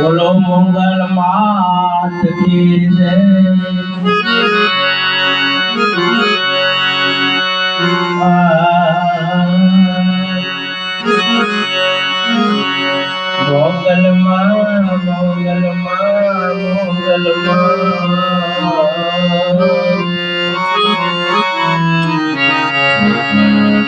બોલો મંગલ માત કી જય. મોગલ માં મોગલ માં મોગલ માં.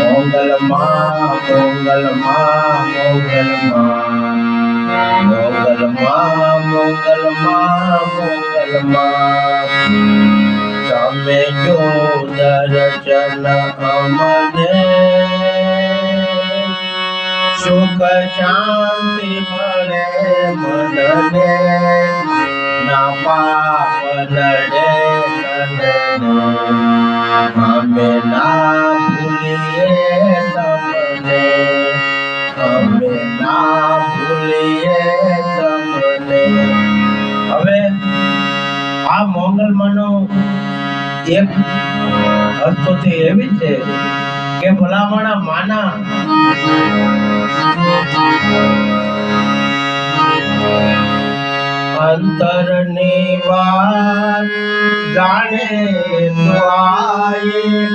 பொங்கலம்மா பொங்கலம்மா பொங்கலம்மா பொங்கலம்மா பொங்கலம்மா பொங்கலம்மா தமையோ தரச்சன அமர સુખ શાંતિ મળે મનને ના પાપ નડે અમે ના ભૂલીએ તમને, અમે ના ભૂલીએ તમને. હવે આ મોંગલમાંનો એક અર્થોથી એવી છે કે ભલામણા માના અંતરની વાત જાણે તો આયે.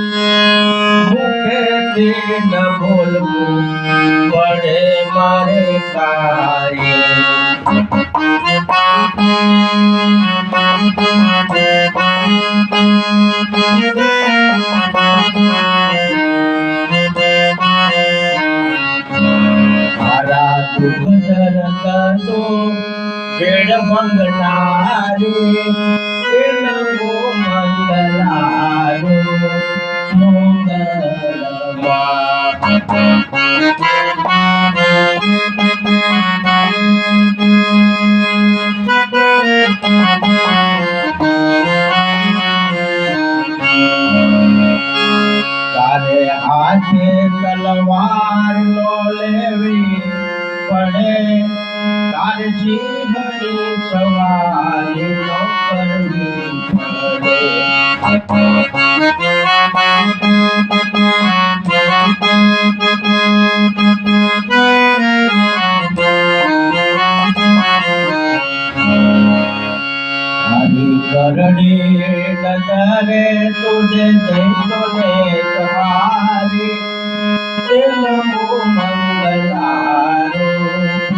મુખેથી ન બોલવું પડે મારે કાયે. વેડ મંગનારી એ નમો મંગલારો મંગલમાં તારે હાથે તલવાર નો લેવી પડે તારે જીવની સવારી નો કરવી હરી કરડી નજરે તુજે જૈતો ને તમારી એ નમો મંગલારો મંગલમાં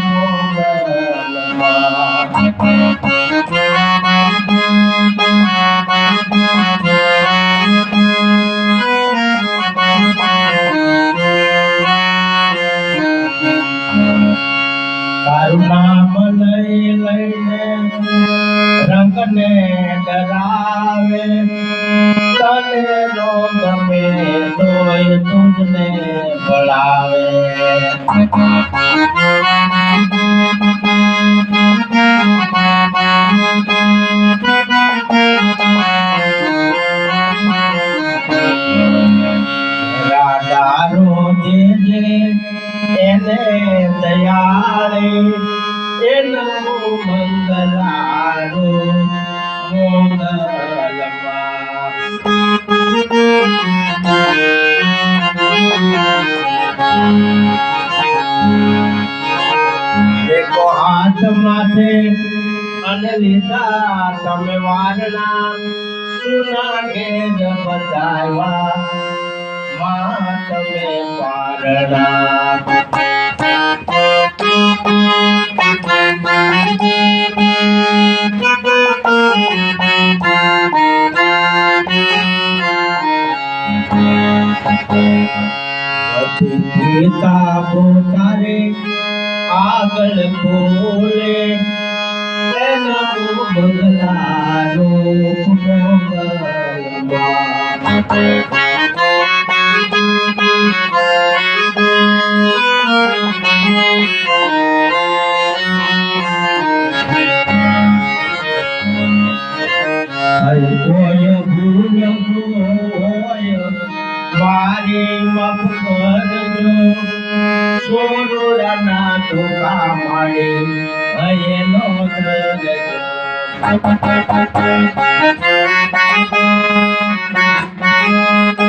તારું નામ લઈ લઈને રંગને ડરાવે તને નો ગમે તોય તુજને ભળાવે. માથે અને લીધા તમે વારના સુના જ બતાવ્યા. માં તમે પારણા પિતા પોતારે કાગળ ખોલે એનું બંગલાનું કોઈ ભૂલ હોય મારી માફ કરજો I am ಅಯ್ಯನೋ Thank you.